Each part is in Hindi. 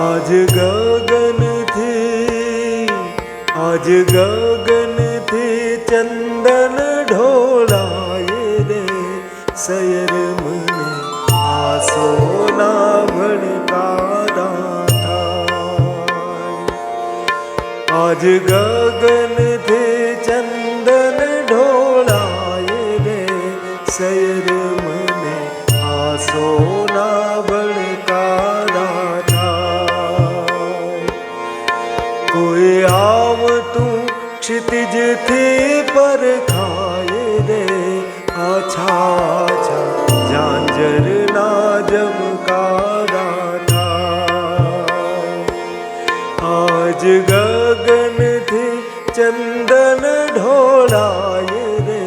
आज गगन थे, आज गगन थे, चंदन ढोलाए रे सयर मन आसोना भड़का था आज गगन આવતું પર ખાય રે આછા આછા ઝાંઝરના જમકારા થાય આજ ગગનથી ચંદન ઢોળાય રે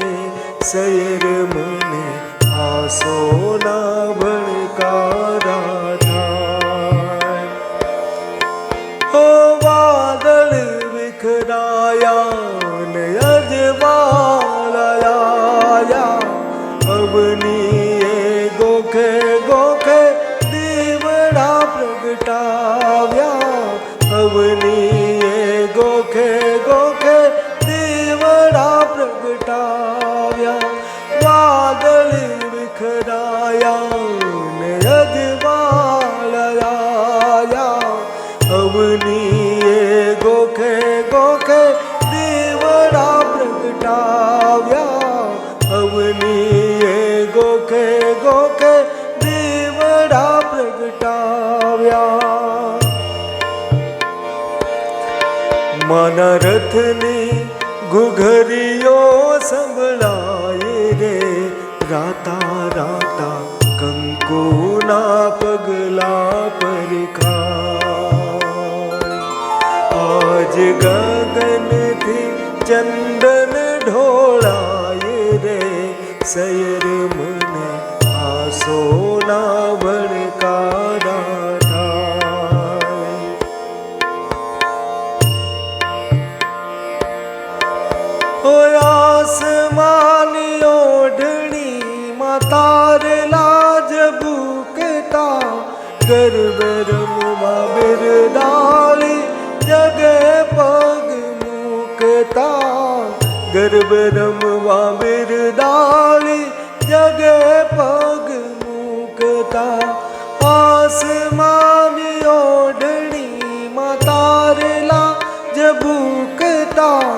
સૈર મને આસોના ભણકારા okay માના રથની ઘુઘરીઓ સંભળાય રે રાતા રાતા કંકુના પગલા પર ખાય આજ ગગનથી ચંદન ઢોળાય રે સૈર ગર્ભ રમવા બિરદાળી જગે પગ મૂકતા. આસમાની ઓઢણીમાં તારલા જ ભૂકતા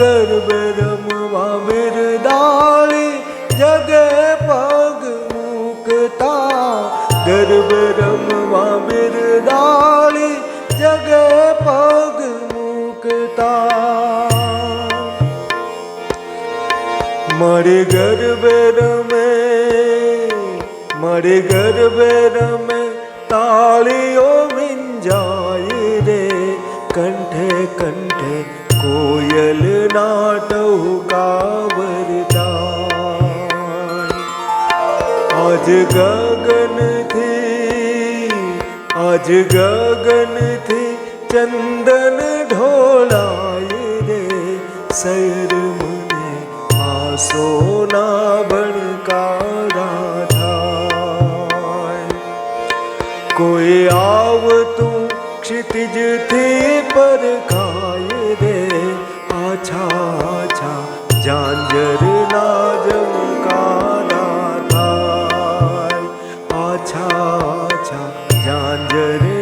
ગર્ભ રમવા બિરદાળી જગે પગ મૂકતા. ગર્ભ રમવા બિરદાળી મારે ગર્ભે રમે મારે ગર્ભે રમે તાળીઓ વિંજાય રે કંઠે કંઠે કોયલ નાટહુકા વરદાય આજ ગગનથી આજ ગગનથી ચંદન ઢોળાય રે સૈર મને सोना बन का राधा कोई आव तू तो क्षितिज थे पर खाए दे। आछा आछा, जांजर ना जमकारा था आछा आछा झांझर